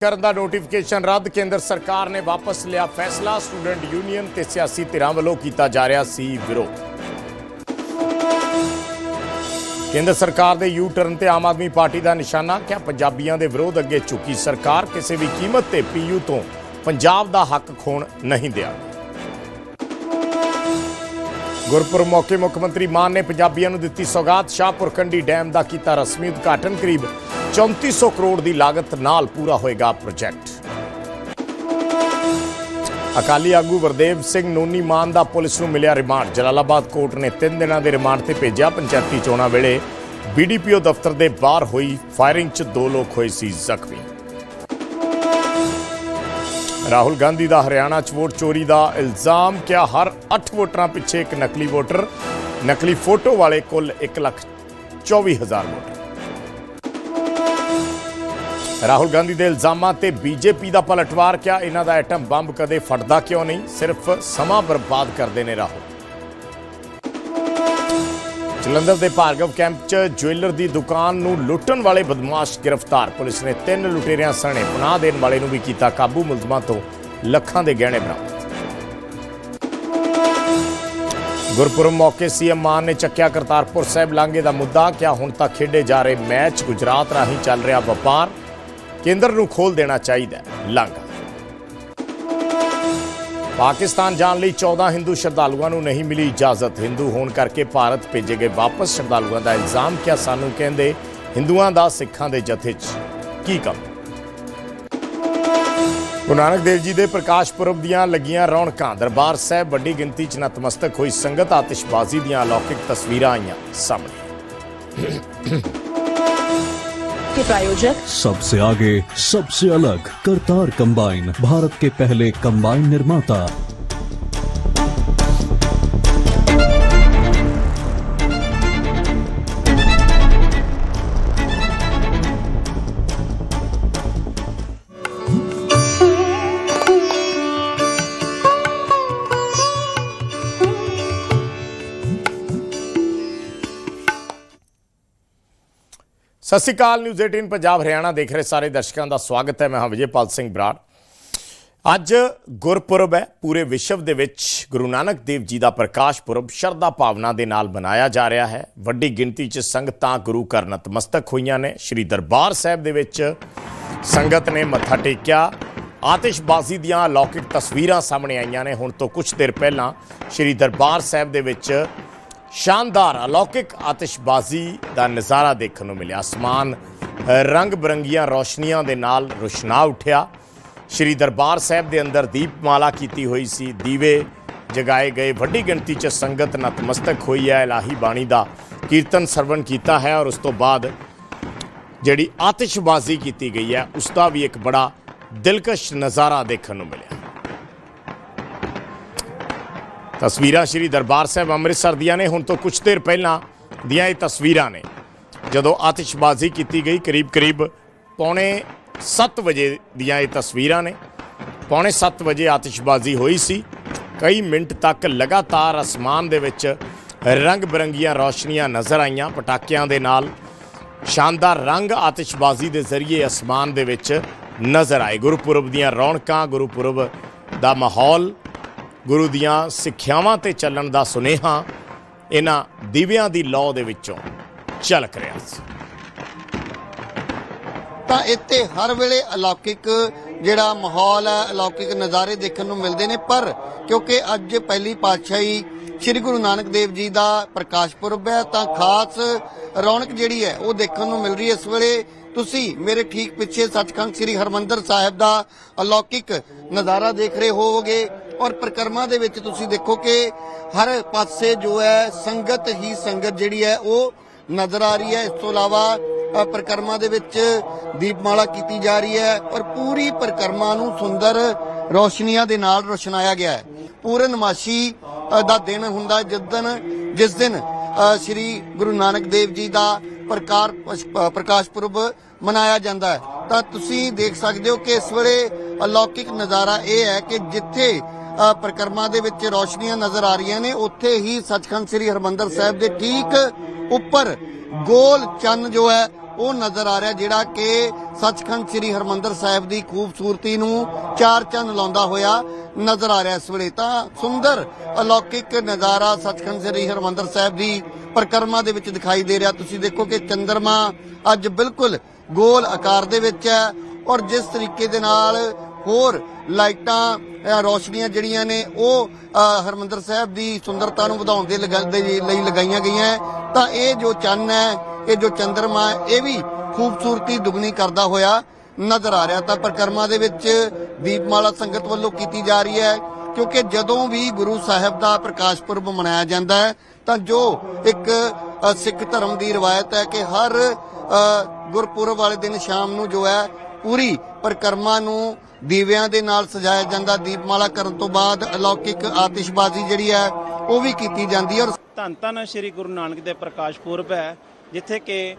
ਕਰਨ ਦਾ ਨੋਟੀਫਿਕੇਸ਼ਨ ਰੱਦ, ਕੇਂਦਰ ਸਰਕਾਰ ਨੇ ਵਾਪਸ ਲਿਆ ਫੈਸਲਾ। ਸਟੂਡੈਂਟ ਯੂਨੀਅਨ ਤੇ ਸਿਆਸੀ ਧਿਰਾਂ ਵੱਲੋਂ ਕੀਤਾ ਜਾ ਰਿਹਾ ਸੀ ਵਿਰੋਧ। ਕੇਂਦਰ ਸਰਕਾਰ ਦੇ ਯੂ ਟਰਨ ਤੇ ਆਮ ਆਦਮੀ ਪਾਰਟੀ ਦਾ ਨਿਸ਼ਾਨਾ ਕਿਹਾ ਪੰਜਾਬੀਆਂ ਦੇ ਵਿਰੋਧ ਅੱਗੇ ਝੁਕੀ ਸਰਕਾਰ? ਕਿਸੇ ਵੀ ਕੀਮਤ ਤੇ ਪੀਯੂ ਤੋਂ ਪੰਜਾਬ ਦਾ ਹੱਕ ਖੋਣ ਨਹੀਂ ਦਿਆਂਗੇ ਗੁਰਪੁਰਬ ਮੌਕੇ ਮੁੱਖ ਮੰਤਰੀ ਮਾਨ ਨੇ ਪੰਜਾਬੀਆਂ ਨੂੰ ਦਿੱਤੀ ਸੌਗਾਤ। ਸ਼ਾਹਪੁਰ ਕੰਡੀ ਡੈਮ ਦਾ ਕੀਤਾ ਰਸਮੀ ਉਦਘਾਟਨ ਕਰੀਬ 3400 ਕਰੋੜ ਦੀ ਲਾਗਤ ਨਾਲ ਪੂਰਾ ਹੋਏਗਾ ਪ੍ਰੋਜੈਕਟ। ਅਕਾਲੀ ਆਗੂ ਵਰਦੇਵ ਸਿੰਘ ਨੂਨੀ ਮਾਨ ਦਾ ਪੁਲਿਸ ਨੂੰ ਮਿਲਿਆ ਰਿਮਾਂਡ। ਜਲਾਲਾਬਾਦ ਕੋਰਟ ਨੇ 3 ਦਿਨਾਂ ਦੇ ਰਿਮਾਂਡ ਤੇ ਭੇਜਿਆ। ਪੰਚਾਇਤੀ ਚੋਣਾਂ ਵੇਲੇ ਬੀਡੀਪੀਓ ਦਫ਼ਤਰ ਦੇ ਬਾਹਰ ਹੋਈ ਫਾਇਰਿੰਗ 'ਚ ਦੋ ਲੋਕ ਹੋਏ ਸੀ ਜ਼ਖਮੀ। ਰਾਹੁਲ ਗਾਂਧੀ ਦਾ ਹਰਿਆਣਾ 'ਚ ਵੋਟ ਚੋਰੀ ਦਾ ਇਲਜ਼ਾਮ ਕਿਹਾ ਹਰ 8 ਵੋਟਰਾਂ ਪਿੱਛੇ ਇੱਕ ਨਕਲੀ ਵੋਟਰ, ਨਕਲੀ ਫੋਟੋ ਵਾਲੇ ਕੁੱਲ 1 ਲੱਖ 24 ਹਜ਼ਾਰ ਵੋਟਰ। ਰਾਹੁਲ ਗਾਂਧੀ ਦੇ ਇਲਜ਼ਾਮਾਂ ਤੇ ਬੀਜੇਪੀ ਦਾ ਪਲਟਵਾਰ ਕਿਹਾ ਇਹਨਾਂ ਦਾ ਐਟਮ ਬੰਬ ਕਦੇ ਫਟਦਾ ਕਿਉਂ ਨਹੀਂ? ਸਿਰਫ ਸਮਾਂ ਬਰਬਾਦ ਕਰਦੇ ਨੇ ਰਾਹੁਲ। ਜਲੰਧਰ ਦੇ ਭਾਰਗਵ ਕੈਂਪ 'ਚ ਜੁਐਲਰ ਦੀ ਦੁਕਾਨ ਨੂੰ ਲੁੱਟਣ ਵਾਲੇ ਬਦਮਾਸ਼ ਗ੍ਰਿਫਤਾਰ। ਪੁਲਿਸ ਨੇ ਤਿੰਨ ਲੁਟੇਰਿਆਂ ਸਣੇ ਪਨਾਹ ਦੇਣ ਵਾਲੇ ਨੂੰ ਵੀ ਕੀਤਾ ਕਾਬੂ, ਮੁਲਜ਼ਮਾਂ ਤੋਂ ਲੱਖਾਂ ਦੇ ਗਹਿਣੇ ਬਰਾਮਦ। ਗੁਰਪੁਰਬ ਮੌਕੇ ਸੀਐਮ ਮਾਨ ਨੇ ਚੱਕਿਆ ਕਰਤਾਰਪੁਰ ਸਾਹਿਬ ਲਾਂਘੇ ਦਾ ਮੁੱਦਾ ਕਿਹਾ ਹੁਣ ਤੱਕ ਖੇਡੇ ਜਾ ਰਹੇ ਮੈਚ ਗੁਜਰਾਤ ਰਾਹੀਂ ਚੱਲ ਰਿਹਾ ਵਪਾਰ। ਕੇਂਦਰ ਨੂੰ ਖੋਲ ਦੇਣਾ ਚਾਹੀਦਾ ਲਾਂਘਾ। ਪਾਕਿਸਤਾਨ ਜਾਣ ਲਈ 14 ਹਿੰਦੂ ਸ਼ਰਧਾਲੂਆਂ ਨੂੰ ਨਹੀਂ ਮਿਲੀ ਇਜਾਜ਼ਤ। ਹਿੰਦੂ ਹੋਣ ਕਰਕੇ ਭਾਰਤ ਭੇਜੇ ਗਏ ਵਾਪਸ। ਸ਼ਰਧਾਲੂਆਂ ਦਾ ਇਲਜ਼ਾਮ ਕਿਹਾ ਸਾਨੂੰ ਕਹਿੰਦੇ? ਹਿੰਦੂਆਂ ਦਾ ਸਿੱਖਾਂ ਦੇ ਜਥੇ 'ਚ ਕੀ ਕੰਮ? ਗੁਰੂ ਨਾਨਕ ਦੇਵ ਜੀ ਦੇ ਪ੍ਰਕਾਸ਼ ਪੁਰਬ ਦੀਆਂ ਲੱਗੀਆਂ ਰੌਣਕਾਂ। ਦਰਬਾਰ ਸਾਹਿਬ ਵੱਡੀ ਗਿਣਤੀ 'ਚ ਨਤਮਸਤਕ ਹੋਈ। ਸੰਗਤ ਆਤਿਸ਼ਬਾਜ਼ੀ ਦੀਆਂ ਅਲੌਕਿਕ ਤਸਵੀਰਾਂ ਆਈਆਂ ਸਾਹਮਣੇ। के प्रायोजक सबसे आगे सबसे अलग करतार कंबाइन भारत के पहले कंबाइन निर्माता ਸਤਿ ਸ਼੍ਰੀ ਅਕਾਲ ਨਿਊਜ਼ 18 ਪੰਜਾਬ, ਹਰਿਆਣਾ ਦੇਖ ਰਹੇ ਸਾਰੇ ਦਰਸ਼ਕਾਂ ਦਾ ਸਵਾਗਤ ਹੈ। ਮੈਂ ਹਾਂ ਵਿਜੇਪਾਲ ਸਿੰਘ ਬਰਾੜ। ਅੱਜ ਗੁਰਪੁਰਬ ਹੈ, ਪੂਰੇ ਵਿਸ਼ਵ ਦੇ ਵਿੱਚ ਗੁਰੂ ਨਾਨਕ ਦੇਵ ਜੀ ਦਾ ਪ੍ਰਕਾਸ਼ ਪੁਰਬ ਸ਼ਰਧਾ ਭਾਵਨਾ ਦੇ ਨਾਲ ਮਨਾਇਆ ਜਾ ਰਿਹਾ ਹੈ। ਵੱਡੀ ਗਿਣਤੀ 'ਚ ਸੰਗਤਾਂ ਗੁਰੂ ਘਰ ਨਤਮਸਤਕ ਹੋਈਆਂ ਨੇ। ਸ੍ਰੀ ਦਰਬਾਰ ਸਾਹਿਬ ਦੇ ਵਿੱਚ ਸੰਗਤ ਨੇ ਮੱਥਾ ਟੇਕਿਆ। ਆਤਿਸ਼ਬਾਜ਼ੀ ਦੀਆਂ ਅਲੌਕਿਕ ਤਸਵੀਰਾਂ ਸਾਹਮਣੇ ਆਈਆਂ ਨੇ। ਹੁਣ ਤੋਂ ਕੁਝ ਦੇਰ ਪਹਿਲਾਂ ਸ੍ਰੀ ਦਰਬਾਰ ਸਾਹਿਬ ਦੇ ਵਿੱਚ ਸ਼ਾਨਦਾਰ ਅਲੌਕਿਕ ਆਤਿਸ਼ਬਾਜ਼ੀ ਦਾ ਨਜ਼ਾਰਾ ਦੇਖਣ ਨੂੰ ਮਿਲਿਆ। ਅਸਮਾਨ ਰੰਗ ਬਰੰਗੀਆਂ ਰੌਸ਼ਨੀਆਂ ਦੇ ਨਾਲ ਰੁਸ਼ਨਾ ਉੱਠਿਆ। ਸ਼੍ਰੀ ਦਰਬਾਰ ਸਾਹਿਬ ਦੇ ਅੰਦਰ ਦੀਪਮਾਲਾ ਕੀਤੀ ਹੋਈ ਸੀ। ਦੀਵੇ ਜਗਾਏ ਗਏ। ਵੱਡੀ ਗਿਣਤੀ 'ਚ ਸੰਗਤ ਨਤਮਸਤਕ ਹੋਈ ਹੈ। ਇਲਾਹੀ ਬਾਣੀ ਦਾ ਕੀਰਤਨ ਸਰਵਣ ਕੀਤਾ ਹੈ ਔਰ ਉਸ ਤੋਂ ਬਾਅਦ ਜਿਹੜੀ ਆਤਿਸ਼ਬਾਜ਼ੀ ਕੀਤੀ ਗਈ ਹੈ, ਉਸ ਦਾ ਵੀ ਇੱਕ ਬੜਾ ਦਿਲਕਸ਼ ਨਜ਼ਾਰਾ ਦੇਖਣ ਨੂੰ ਮਿਲਿਆ। ਤਸਵੀਰਾਂ ਸ਼੍ਰੀ ਦਰਬਾਰ ਸਾਹਿਬ ਅੰਮ੍ਰਿਤਸਰ ਦੀਆਂ ਨੇ। ਹੁਣ ਤੋਂ ਕੁਝ ਦੇਰ ਪਹਿਲਾਂ ਦੀਆਂ ਇਹ ਤਸਵੀਰਾਂ ਨੇ। ਜਦੋਂ ਆਤਿਸ਼ਬਾਜ਼ੀ ਕੀਤੀ ਗਈ ਕਰੀਬ ਕਰੀਬ ਪੌਣੇ 7 ਵਜੇ ਦੀਆਂ ਇਹ ਤਸਵੀਰਾਂ ਨੇ। ਪੌਣੇ 7 ਵਜੇ ਆਤਿਸ਼ਬਾਜ਼ੀ ਹੋਈ ਸੀ। ਕਈ ਮਿੰਟ ਤੱਕ ਲਗਾਤਾਰ ਅਸਮਾਨ ਦੇ ਵਿੱਚ ਰੰਗ ਬਰੰਗੀਆਂ ਰੌਸ਼ਨੀਆਂ ਨਜ਼ਰ ਆਈਆਂ ਪਟਾਕਿਆਂ ਦੇ ਨਾਲ। ਸ਼ਾਨਦਾਰ ਰੰਗ ਆਤਿਸ਼ਬਾਜ਼ੀ ਦੇ ਜ਼ਰੀਏ ਅਸਮਾਨ ਦੇ ਵਿੱਚ ਨਜ਼ਰ ਆਏ। ਗੁਰਪੁਰਬ ਦੀਆਂ ਰੌਣਕਾਂ, ਗੁਰਪੁਰਬ ਦਾ ਮਾਹੌਲ ਗੁਰੂ ਦੀਆਂ ਸਿੱਖਿਆਵਾਂ ਤੇ ਚੱਲਣ ਦਾ ਸੁਨੇਹਾ ਇਹਨਾਂ ਦੀਵਿਆਂ ਦੀ ਲੌ ਦੇ ਵਿੱਚੋਂ ਝਲਕ ਰਿਹਾ ਸੀ। ਤਾਂ ਇੱਥੇ ਹਰ ਵੇਲੇ ਅਲੌਕਿਕ ਜਿਹੜਾ ਮਾਹੌਲ ਹੈ, ਅਲੌਕਿਕ ਨਜ਼ਾਰੇ ਦੇਖਣ ਨੂੰ ਮਿਲਦੇ ਨੇ, ਪਰ ਕਿਉਂਕਿ ਅੱਜ ਪਹਿਲੀ ਪਾਤਸ਼ਾਹੀ ਸ੍ਰੀ ਗੁਰੂ ਨਾਨਕ ਦੇਵ ਜੀ ਦਾ ਪ੍ਰਕਾਸ਼ ਪੁਰਬ ਹੈ, ਤਾਂ ਖਾਸ ਰੌਣਕ ਜਿਹੜੀ ਹੈ ਉਹ ਦੇਖਣ ਨੂੰ ਮਿਲ ਰਹੀ ਹੈ। ਇਸ ਵੇਲੇ ਤੁਸੀਂ ਮੇਰੇ ਠੀਕ ਪਿੱਛੇ ਸੱਚਖੰਡ ਸ੍ਰੀ ਹਰਮੰਦਰ ਸਾਹਿਬ ਦਾ ਅਲੌਕਿਕ ਨਜ਼ਾਰਾ ਦੇਖ ਰਹੇ ਹੋਵੋਗੇ ਔਰ ਪ੍ਰਕਰਮਾ ਦੇ ਵਿੱਚ ਤੁਸੀਂ ਦੇਖੋ ਕਿ ਹਰ ਪਾਸੇ ਜੋ ਹੈ ਸੰਗਤ ਹੀ ਸੰਗਤ ਜਿਹੜੀ ਹੈ ਉਹ ਨਜ਼ਰ ਆ ਰਹੀ ਹੈ। ਇਸ ਤੋਂ ਇਲਾਵਾ ਪ੍ਰਕਰਮਾ ਦੇ ਵਿੱਚ ਦੀਪਮਾਲਾ ਕੀਤੀ ਜਾ ਰਹੀ ਹੈ ਔਰ ਪੂਰੀ ਪ੍ਰਕਰਮਾ ਨੂੰ ਸੁੰਦਰ ਰੋਸ਼ਨੀਆਂ ਦੇ ਨਾਲ ਰੋਸ਼ਨਾਇਆ ਗਿਆ ਹੈ। ਪੂਰਨਮਾਸ਼ੀ ਦਾ ਦਿਨ ਹੁੰਦਾ ਜਿਸ ਦਿਨ ਜਿਸ ਦਿਨ ਅ, ਸ੍ਰੀ ਗੁਰੂ ਨਾਨਕ ਦੇਵ ਜੀ ਦਾ ਪ੍ਰਕਾਰ ਪ੍ਰਕਾਸ਼ ਪੁਰਬ ਮਨਾਇਆ ਜਾਂਦਾ ਹੈ। ਤਾਂ ਤੁਸੀਂ ਦੇਖ ਸਕਦੇ ਹੋ ਕਿ ਇਸ ਵੇਲੇ ਅਲੌਕਿਕ ਨਜ਼ਾਰਾ ਇਹ ਹੈ ਕਿ ਜਿੱਥੇ ਅ, ਪ੍ਰਕਰਮਾ ਦੇ ਵਿੱਚ ਰੌਸ਼ਨੀਆਂ ਨਜ਼ਰ ਆ ਰਹੀਆਂ ਨੇ ਉੱਥੇ ਹੀ ਸੱਚਖੰਡ ਸ੍ਰੀ ਹਰਮੰਦਰ ਸਾਹਿਬ ਦੇ ਠੀਕ ਉੱਪਰ ਗੋਲ ਚੰਨ ਜੋ ਹੈ ਉਹ ਨਜ਼ਰ ਆ ਰਿਹਾ ਜਿਹੜਾ ਕਿ ਸੱਚਖੰਡ ਸ੍ਰੀ ਹਰਮੰਦਰ ਸਾਹਿਬ ਦੀ ਖੂਬਸੂਰਤੀ ਨੂੰ ਚਾਰ ਚੰਨ ਲਾਉਂਦਾ ਹੋਇਆ ਨਜ਼ਰ ਆ ਰਿਹਾ ਇਸ ਵੇਲੇ। ਤਾਂ ਸੁੰਦਰ ਅਲੌਕਿਕ ਨਜ਼ਾਰਾ ਸੱਚਖੰਡ ਸ੍ਰੀ ਹਰਮੰਦਰ ਸਾਹਿਬ ਦੀ ਪਰਿਕਰਮਾ ਦੇ ਵਿੱਚ ਦਿਖਾਈ ਦੇ ਰਿਹਾ। ਤੁਸੀਂ ਦੇਖੋ ਕਿ ਚੰਦਰਮਾ ਅੱਜ ਬਿਲਕੁਲ ਗੋਲ ਆਕਾਰ ਦੇ ਵਿੱਚ ਹੈ ਔਰ ਜਿਸ ਤਰੀਕੇ ਦੇ ਨਾਲ ਹੋਰ ਲਾਈਟਾਂ ਰੋਸ਼ਨੀਆਂ ਜਿਹੜੀਆਂ ਨੇ ਉਹ ਅ, ਹਰਮੰਦਰ ਸਾਹਿਬ ਦੀ ਸੁੰਦਰਤਾ ਨੂੰ ਵਧਾਉਣ ਦੇ ਲਗਾ- ਦੇ ਲਈ ਲਗਾਈਆਂ ਗਈਆਂ ਹੈ। ਤਾਂ ਇਹ ਜੋ ਚੰਨ ਹੈ ਇਹ ਜੋ ਚੰਦਰਮਾ ਹੈ ਇਹ ਵੀ ਖੂਬਸੂਰਤੀ ਦੁਗਣੀ ਕਰਦਾ ਹੋਇਆ ਨਜ਼ਰ ਆ ਰਿਹਾ ਤਾਂ ਪਰਿਕਰਮਾ ਦੇ ਵਿੱਚ ਦੀਪਮਾਲਾ ਸੰਗਤ ਵੱਲੋਂ ਕੀਤੀ ਜਾ ਰਹੀ ਹੈ ਕਿਉਂਕਿ ਜਦੋਂ ਵੀ ਗੁਰੂ ਸਾਹਿਬ ਦਾ ਪ੍ਰਕਾਸ਼ ਪੁਰਬ ਮਨਾਇਆ ਜਾਂਦਾ ਹੈ ਤਾਂ ਜੋ ਇੱਕ ਸਿੱਖ ਧਰਮ ਦੀ ਰਵਾਇਤ ਹੈ ਕਿ ਹਰ ਗੁਰਪੁਰਬ ਵਾਲੇ ਦਿਨ ਸ਼ਾਮ ਨੂੰ ਜੋ ਹੈ ਪੂਰੀ ਪਰਿਕਰਮਾ ਨੂੰ ਦੀਵਿਆਂ ਦੇ ਨਾਲ ਸਜਾਇਆ ਜਾਂਦਾ। ਦੀਪਮਾਲਾ ਕਰਨ ਤੋਂ ਬਾਅਦ ਅਲੌਕਿਕ ਆਤਿਸ਼ਬਾਜ਼ੀ ਜਿਹੜੀ ਹੈ, ਉਹ ਵੀ ਕੀਤੀ ਜਾਂਦੀ ਹੈ ਔਰ ਧੰਨ ਧੰਨ ਸ੍ਰੀ ਗੁਰੂ ਨਾਨਕ ਦੇ ਪ੍ਰਕਾਸ਼ ਪੁਰਬ ਹੈ, ਜਿੱਥੇ ਕਿ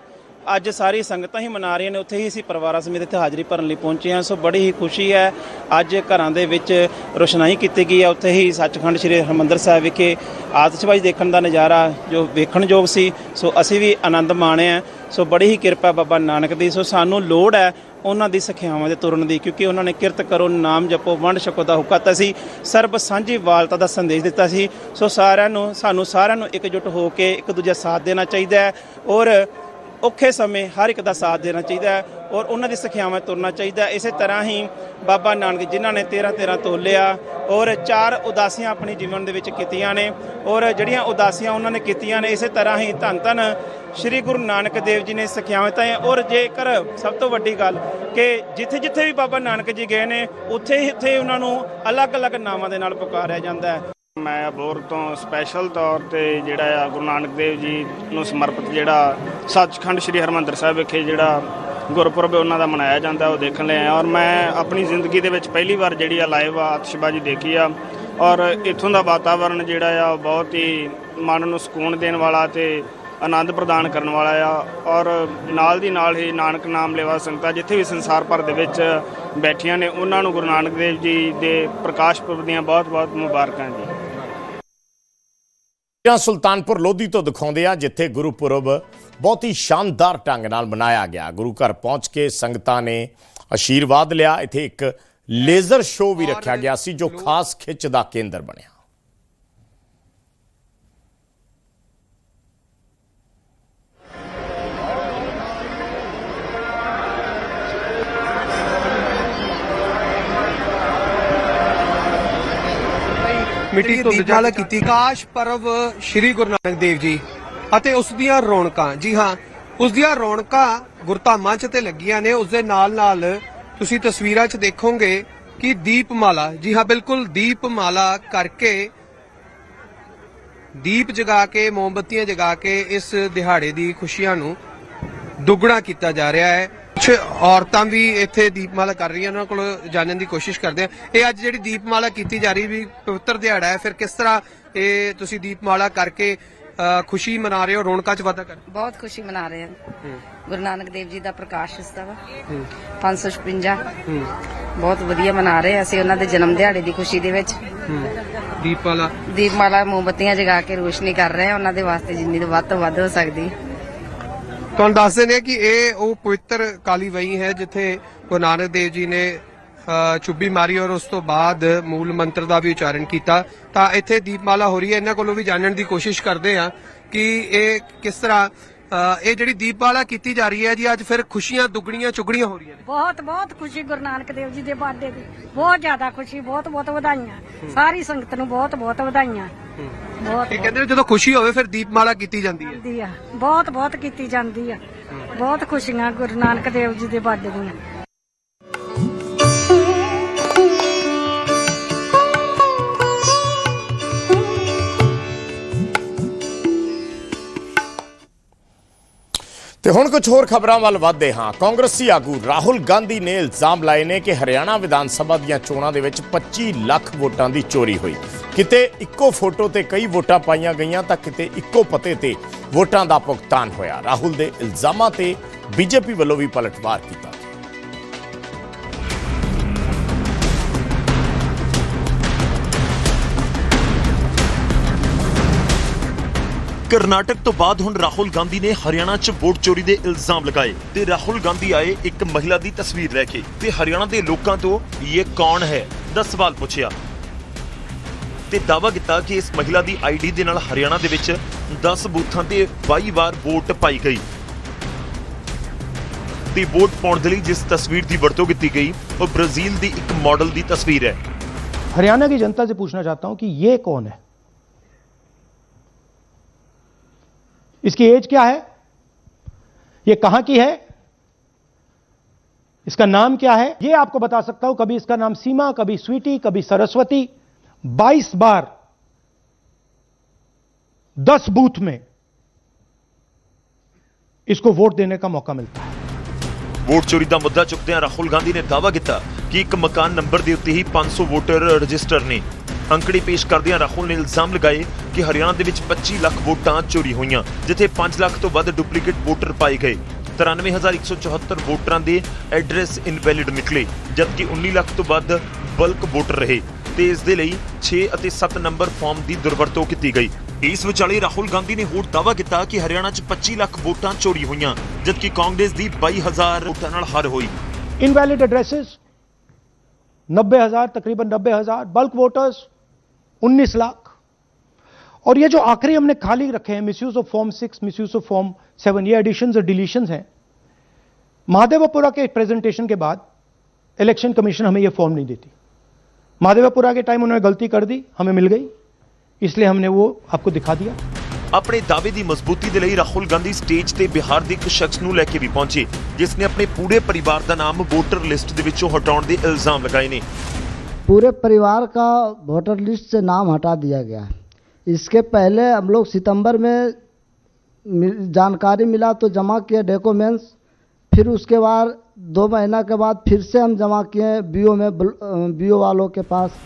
ਅੱਜ ਸਾਰੀ ਸੰਗਤਾਂ ਹੀ ਮਨਾ ਰਹੀਆਂ ਨੇ, ਉੱਥੇ ਹੀ ਅਸੀਂ ਪਰਿਵਾਰਾਂ ਸਮੇਤ ਇੱਥੇ ਹਾਜ਼ਰੀ ਭਰਨ ਲਈ ਪਹੁੰਚੇ ਹਾਂ। ਸੋ ਬੜੀ ਹੀ ਖੁਸ਼ੀ ਹੈ, ਅੱਜ ਘਰਾਂ ਦੇ ਵਿੱਚ ਰੋਸ਼ਨਾਈ ਕੀਤੀ ਗਈ ਹੈ। ਉੱਥੇ ਹੀ ਸੱਚਖੰਡ ਸ੍ਰੀ ਹਰਿਮੰਦਰ ਸਾਹਿਬ ਵਿਖੇ ਆਤਿਸ਼ਬਾਜ਼ੀ ਦੇਖਣ ਦਾ ਨਜ਼ਾਰਾ ਜੋ ਵੇਖਣਯੋਗ ਸੀ। ਸੋ ਅਸੀਂ ਵੀ ਆਨੰਦ ਮਾਣਿਆ ਸੋ ਬੜੀ ਹੀ ਕਿਰਪਾ ਬਾਬਾ ਨਾਨਕ ਦੀ। ਸੋ ਸਾਨੂੰ ਲੋੜ ਹੈ ਉਹਨਾਂ ਦੀ ਸਿੱਖਿਆਵਾਂ ਦੇ ਤੁਰਨ ਦੀ, ਕਿਉਂਕਿ ਉਹਨਾਂ ਨੇ ਕਿਰਤ ਕਰੋ, ਨਾਮ ਜਪੋ, ਵੰਡ ਛਕੋ ਦਾ ਹੁਕਮ ਦਿੱਤਾ ਸੀ। ਸਰਬ ਸਾਂਝੀ ਵਾਲਤਾ ਦਾ ਸੰਦੇਸ਼ ਦਿੱਤਾ ਸੀ। ਸੋ ਸਾਰਿਆਂ ਨੂੰ, ਸਾਨੂੰ ਸਾਰਿਆਂ ਨੂੰ ਇਕਜੁੱਟ ਹੋ ਕੇ ਇੱਕ ਦੂਜੇ ਸਾਥ ਦੇਣਾ ਚਾਹੀਦਾ ਹੈ। ਔਰ ਔਖੇ ਸਮੇਂ ਹਰ ਇੱਕ ਦਾ ਸਾਥ ਦੇਣਾ ਚਾਹੀਦਾ ਹੈ ਔਰ ਉਹਨਾਂ ਦੀ ਸਿੱਖਿਆਵਾਂ ਤੁਰਨਾ ਚਾਹੀਦਾ ਇਸੇ ਤਰ੍ਹਾਂ ਹੀ ਬਾਬਾ ਨਾਨਕ ਜਿਨ੍ਹਾਂ ਨੇ 13 13 ਤੋਲਿਆ ਔਰ ਚਾਰ ਉਦਾਸੀਆਂ ਆਪਣੀ ਜੀਵਨ ਦੇ ਵਿੱਚ ਕੀਤੀਆਂ ਨੇ ਔਰ ਜਿਹੜੀਆਂ ਉਦਾਸੀਆਂ ਉਹਨਾਂ ਨੇ ਕੀਤੀਆਂ ਨੇ, ਇਸੇ ਤਰ੍ਹਾਂ ਹੀ ਧੰਨ ਧੰਨ ਸ੍ਰੀ ਗੁਰੂ ਨਾਨਕ ਦੇਵ ਜੀ ਨੇ ਸਿੱਖਿਆਵਾਂ ਤਾਂ ਔਰ ਜੇਕਰ ਸਭ ਤੋਂ ਵੱਡੀ ਗੱਲ ਕਿ ਜਿੱਥੇ ਜਿੱਥੇ ਵੀ ਬਾਬਾ ਨਾਨਕ ਜੀ ਗਏ ਨੇ, ਉੱਥੇ ਹੀ ਉੱਥੇ ਉਹਨਾਂ ਨੂੰ ਅਲੱਗ-ਅਲੱਗ ਨਾਵਾਂ ਦੇ ਨਾਲ ਪੁਕਾਰਿਆ ਜਾਂਦਾ ਹੈ। ਮੈਂ ਅਬੋਰ ਤੋਂ ਸਪੈਸ਼ਲ ਤੌਰ ਤੇ ਜਿਹੜਾ ਆ ਗੁਰੂ ਨਾਨਕ ਦੇਵ ਜੀ ਨੂੰ ਸਮਰਪਿਤ ਜਿਹੜਾ ਸੱਚਖੰਡ ਸ੍ਰੀ ਹਰਮੰਦਰ ਸਾਹਿਬ ਵਿਖੇ ਜਿਹੜਾ ਗੁਰਪੁਰਬ ਉਹਨਾਂ ਦਾ ਮਨਾਇਆ ਜਾਂਦਾ, ਉਹ ਦੇਖਣ ਲਈ ਆਇਆ। ਔਰ ਮੈਂ ਆਪਣੀ ਜ਼ਿੰਦਗੀ ਦੇ ਵਿੱਚ ਪਹਿਲੀ ਵਾਰ ਜਿਹੜੀ ਆ ਲਾਈਵ ਆਤਿਸ਼ਬਾਜ਼ੀ ਦੇਖੀ ਆ। ਔਰ ਇੱਥੋਂ ਦਾ ਵਾਤਾਵਰਣ ਜਿਹੜਾ ਆ, ਉਹ ਬਹੁਤ ਹੀ ਮਨ ਨੂੰ ਸਕੂਨ ਦੇਣ ਵਾਲਾ ਤੇ ਆਨੰਦ ਪ੍ਰਦਾਨ ਕਰਨ ਵਾਲਾ ਆ। ਔਰ ਨਾਲ ਦੀ ਨਾਲ ਹੀ ਨਾਨਕ ਨਾਮ ਲੈਵਾ ਸੰਗਤਾਂ ਜਿੱਥੇ ਵੀ ਸੰਸਾਰ ਭਰ ਦੇ ਵਿੱਚ ਬੈਠੀਆਂ ਨੇ, ਉਹਨਾਂ ਨੂੰ ਗੁਰੂ ਨਾਨਕ ਦੇਵ ਜੀ ਦੇ ਪ੍ਰਕਾਸ਼ ਪੁਰਬ ਦੀਆਂ ਬਹੁਤ-ਬਹੁਤ ਮੁਬਾਰਕਾਂ ਜੀ। ਜਾਂ ਸੁਲਤਾਨਪੁਰ ਲੋਧੀ ਤੋਂ ਦਿਖਾਉਂਦੇ ਆ ਜਿੱਥੇ ਗੁਰਪੁਰਬ ਬਹੁਤ ਹੀ ਸ਼ਾਨਦਾਰ ਢੰਗ ਨਾਲ ਮਨਾਇਆ ਗਿਆ। ਗੁਰੂ ਘਰ ਪਹੁੰਚ ਕੇ ਸੰਗਤਾਂ ਨੇ ਆਸ਼ੀਰਵਾਦ ਲਿਆ। ਇੱਥੇ ਇੱਕ ਲੇਜ਼ਰ ਸ਼ੋਅ ਵੀ ਰੱਖਿਆ ਗਿਆ ਸੀ ਜੋ ਖਾਸ ਖਿੱਚ ਦਾ ਕੇਂਦਰ ਬਣਿਆ। ਮਿੱਟੀ ਤੋਂ ਦੀਪਮਾਲਾ ਕੀਤੀ। ਕਾਸ਼ ਪਰਵ ਸ੍ਰੀ ਗੁਰੂ ਨਾਨਕ ਦੇਵ ਜੀ ਅਤੇ ਉਸ ਦੀਆਂ ਰੌਣਕਾਂ। ਜੀ ਹਾਂ ਉਸ ਦੀਆਂ ਰੌਣਕਾਂ ਗੁਰਧਾਮਾਂ 'ਚ ਤੇ ਲੱਗੀਆਂ ਨੇ। ਉਸ ਦੇ ਨਾਲ ਨਾਲ ਤੁਸੀਂ ਤਸਵੀਰਾਂ 'ਚ ਦੇਖੋਗੇ ਕਿ ਦੀਪਮਾਲਾ ਜੀ ਹਾਂ ਬਿਲਕੁਲ ਦੀਪਮਾਲਾ ਕਰਕੇ ਦੀਪ ਜਗਾ ਕੇ ਮੋਮਬੱਤੀਆਂ ਜਗਾ ਕੇ ਇਸ ਦਿਹਾੜੇ ਦੀ ਖੁਸ਼ੀਆਂ ਨੂੰ ਦੁੱਗਣਾ ਕੀਤਾ ਜਾ ਰਿਹਾ ਹੈ। ਕੁਝ ਔਰਤਾਂ ਵੀ ਇੱਥੇ ਦੀਪਮਾਲਾ ਕਰ ਰਹੀਆਂ ਉਹਨਾਂ ਕੋਲ ਜਾਣਨ ਦੀ ਕੋਸ਼ਿਸ਼ ਕਰਦੇ ਆ ਇਹ ਅੱਜ ਜਿਹੜੀ ਦੀਪਮਾਲਾ ਕੀਤੀ ਜਾ ਰਹੀ ਵੀ ਪਵਿੱਤਰ ਦਿਹਾੜਾ ਹੈ ਫਿਰ ਕਿਸ ਤਰ੍ਹਾਂ ਇਹ ਤੁਸੀਂ ਦੀਪਮਾਲਾ ਕਰਕੇ ਖੁਸ਼ੀ ਮਨਾ ਰਹੇ ਹੋ ਰੌਣਕਾਂ 'ਚ ਵਾਧਾ ਕਰ ਬਹੁਤ ਖੁਸ਼ੀ ਮਨਾ ਰਹੇ ਹਾਂ। ਗੁਰੂ ਨਾਨਕ ਦੇਵ ਜੀ ਦਾ ਪ੍ਰਕਾਸ਼ ਉਤਸਵ 556 ਬਹੁਤ ਵਧੀਆ ਮਨਾ ਰਹੇ ਅਸੀਂ ਉਹਨਾਂ ਦੇ ਜਨਮ ਦਿਹਾੜੇ ਦੀ ਖੁਸ਼ੀ ਦੇ ਵਿੱਚ। ਦੀਪਮਾਲਾ? ਦੀਪਮਾਲਾ ਮੋਮਬੱਤੀਆਂ ਜਗਾ ਕੇ ਰੋਸ਼ਨੀ ਕਰ ਰਹੇ ਹਾਂ ਉਹਨਾਂ ਦੇ ਵਾਸਤੇ ਜਿੰਨੀ ਤੋਂ ਵੱਧ ਤੋਂ ਵੱਧ ਹੋ ਸਕਦੀ। ਤੁਹਾਨੂੰ ਦੱਸਦੇ ਨੇ ਕਿ ਇਹ ਉਹ ਪਵਿੱਤਰ ਕਾਲੀ ਵਈ ਹੈ ਜਿੱਥੇ ਗੁਰੂ ਨਾਨਕ ਦੇਵ ਜੀ ਨੇ ਅ, ਚੁੱਭੀ ਮਾਰੀ ਔਰ ਉਸ ਤੋਂ ਬਾਅਦ ਮੂਲ ਮੰਤਰ ਦਾ ਵੀ ਉਚਾਰਨ ਕੀਤਾ। ਤਾਂ ਇੱਥੇ ਦੀਪਮਾਲਾ ਹੋ ਰਹੀ ਹੈ। ਇਹਨਾਂ ਕੋਲੋਂ ਵੀ ਜਾਣਨ ਦੀ ਕੋਸ਼ਿਸ਼ ਕਰਦੇ ਆ ਕਿ ਇਹ ਕਿਸ ਤਰ੍ਹਾਂ ਇਹ ਜਿਹੜੀ ਦੀਪਮਾਲਾ ਕੀਤੀ ਜਾ ਰਹੀ ਹੈ ਜੀ ਅੱਜ ਫਿਰ ਖੁਸ਼ੀਆਂ ਦੁੱਗਣੀਆਂ ਚੁਗਣੀਆਂ ਹੋ ਰਹੀਆਂ ਨੇ। ਬਹੁਤ ਬਹੁਤ ਖੁਸ਼ੀ ਗੁਰੂ ਨਾਨਕ ਦੇਵ ਜੀ ਦੇ ਬਰਥਡੇ ਦੀ। ਬਹੁਤ ਜ਼ਿਆਦਾ ਖੁਸ਼ੀ ਬਹੁਤ ਬਹੁਤ ਵਧਾਈਆਂ। ਸਾਰੀ ਸੰਗਤ ਨੂੰ ਬਹੁਤ ਬਹੁਤ ਵਧਾਈਆਂ। ਬਹੁਤ ਇਹ ਕਹਿੰਦੇ ਨੇ ਜਦੋਂ ਖੁਸ਼ੀ ਹੋਵੇ ਫਿਰ ਦੀਪਮਾਲਾ ਕੀਤੀ ਜਾਂਦੀ ਹੈ। ਬਹੁਤ ਬਹੁਤ ਕੀਤੀ ਜਾਂਦੀ ਆ। ਬਹੁਤ ਖੁਸ਼ੀਆਂ ਗੁਰੂ ਨਾਨਕ ਦੇਵ ਜੀ ਦੇ ਬਰਥਡੇ ਦੀਆਂ। ਤੇ ਹੁਣ ਕੁਝ ਹੋਰ ਖਬਰਾਂ ਵੱਲ ਵਧਦੇ ਹਾਂ। ਕਾਂਗਰਸੀ ਆਗੂ ਰਾਹੁਲ ਗਾਂਧੀ ਨੇ ਇਲਜ਼ਾਮ ਲਾਏ ਨੇ ਕਿ ਹਰਿਆਣਾ ਵਿਧਾਨ ਸਭਾ ਦੀਆਂ ਚੋਣਾਂ ਦੇ ਵਿੱਚ 25 ਲੱਖ ਵੋਟਾਂ ਦੀ ਚੋਰੀ ਹੋਈ। ਕਿਤੇ ਇੱਕੋ ਫੋਟੋ ਤੇ ਕਈ ਵੋਟਾਂ ਪਾਈਆਂ ਗਈਆਂ ਤਾਂ ਕਿਤੇ ਇੱਕੋ ਪਤੇ ਤੇ ਵੋਟਾਂ ਦਾ ਭੁਗਤਾਨ ਹੋਇਆ। ਰਾਹੁਲ ਦੇ ਇਲਜ਼ਾਮਾਂ ਤੇ ਬੀਜੇਪੀ ਵੱਲੋਂ ਵੀ ਪਲਟਵਾਰ ਕੀਤਾ ਕਰਨਾਟਕ ਤੋਂ ਬਾਅਦ ਹੁਣ ਰਾਹੁਲ ਗਾਂਧੀ ਨੇ ਹਰਿਆਣਾ 'ਚ ਵੋਟ ਚੋਰੀ ਦੇ ਇਲਜ਼ਾਮ ਲਗਾਏ ਤੇ ਰਾਹੁਲ ਗਾਂਧੀ ਆਏ ਇੱਕ ਮਹਿਲਾ ਦੀ ਤਸਵੀਰ ਲੈ ਕੇ ਤੇ ਹਰਿਆਣਾ ਦੇ ਲੋਕਾਂ ਤੋਂ ਇਹ ਕੌਣ ਹੈ ਦਾ ਸਵਾਲ ਪੁੱਛਿਆ ਤੇ ਦਾਅਵਾ ਕੀਤਾ ਕਿ ਇਸ ਮਹਿਲਾ ਦੀ ਆਈਡੀ ਦੇ ਨਾਲ ਹਰਿਆਣਾ ਦੇ ਵਿੱਚ 10 ਬੂਥਾਂ ਤੇ 22 ਵਾਰ ਵੋਟ ਪਾਈ ਗਈ ਤੇ ਵੋਟ ਪਾਉਣ ਦੇ ਲਈ ਜਿਸ ਤਸਵੀਰ ਦੀ ਵਰਤੋਂ ਕੀਤੀ ਗਈ ਉਹ ਬ੍ਰਾਜ਼ੀਲ ਦੀ ਇੱਕ ਮਾਡਲ ਦੀ ਤਸਵੀਰ ਹੈ हरियाणा की जनता से पूछना चाहता हूं कि ये कौन है इसकी एज क्या है ये कहां की है इसका नाम क्या है ये आपको बता सकता हूं कभी इसका नाम सीमा कभी स्वीटी कभी सरस्वती 22 बार 10 बूथ में इसको वोट देने का मौका मिलता है ਵੋਟ ਚੋਰੀ ਦਾ ਮੁੱਦਾ ਚੁੱਕਦਿਆਂ ਰਾਹੁਲ ਗਾਂਧੀ ਨੇ ਦਾਅਵਾ ਕੀਤਾ ਕਿ ਇੱਕ ਮਕਾਨ ਨੰਬਰ ਦੇ ਉੱਤੇ ਹੀ 500 ਵੋਟਰ ਰਜਿਸਟਰ ਨੇ ਅੰਕੜੇ ਪੇਸ਼ ਕਰਦਿਆਂ ਰਾਹੁਲ ਨੇ ਇਲਜ਼ਾਮ ਲਗਾਏ ਕਿ ਹਰਿਆਣਾ ਦੇ ਵਿੱਚ 25 ਲੱਖ ਵੋਟਾਂ ਚੋਰੀ ਹੋਈਆਂ, ਜਿੱਥੇ 5 ਲੱਖ ਤੋਂ ਵੱਧ ਡੁਪਲੀਕੇਟ ਵੋਟਰ ਪਾਏ ਗਏ। 93174 ਵੋਟਰਾਂ ਦੇ ਐਡਰੈਸ ਇਨਵੈਲਿਡ ਨਿਕਲੇ, ਜਦਕਿ 19 ਲੱਖ ਤੋਂ ਵੱਧ ਬਲਕ ਵੋਟਰ ਰਹੇ ਤੇ ਇਸ ਦੇ ਲਈ 6 ਅਤੇ 7 ਨੰਬਰ ਫਾਰਮ ਦੀ ਦੁਰਵਰਤੋਂ ਕੀਤੀ ਗਈ। ਇਸ ਵਿਚਾਲੇ ਰਾਹੁਲ ਗਾਂਧੀ ਨੇ ਹੋਰ ਦਾਵਾ ਕੀਤਾ ਕਿ ਹਰਿਆਣਾ 'ਚ 25 ਲੱਖ ਵੋਟਾਂ ਚੋਰੀ ਹੋਈਆਂ, ਜਦਕਿ ਕਾਂਗਰਸ ਦੀ 22000 ਵੋਟਾਂ ਨਾਲ ਹਾਰ ਹੋਈ। ਇਨਵੈਲਿਡ ਐਡਰੈਸਸ 90000 ਤਕਰੀਬਨ 90000 ਬਲਕ ਵੋਟਰਸ 19 लाख। और ये जो आखिरी हमने खाली रखे हैं miss of form six miss of form seven ये एडिशन और डिलीशन हैं। महादेवापुरा के प्रेजेंटेशन के बाद इलेक्शन कमीशन हमें यह फॉर्म नहीं देती। महादेवापुरा के टाइम उन्होंने गलती कर दी, हमें मिल गई। इसलिए हमने वो आपको दिखा दिया। अपने दावे की मजबूती के लिए राहुल गांधी स्टेज से बिहार के एक शख्स को लेकर भी पहुँचे, जिसने अपने पूरे परिवार का नाम वोटर लिस्ट के हटाने के इल्ज़ाम लगाए ਦੇ पूरे परिवार का वोटर लिस्ट से नाम हटा दिया गया। इसके पहले हम लोग सितंबर में जानकारी मिला तो जमा किए डॉक्यूमेंट्स फिर उसके बाद दो महीना के बाद फिर से हम जमा किए बीओ में बीओ वालों के पास।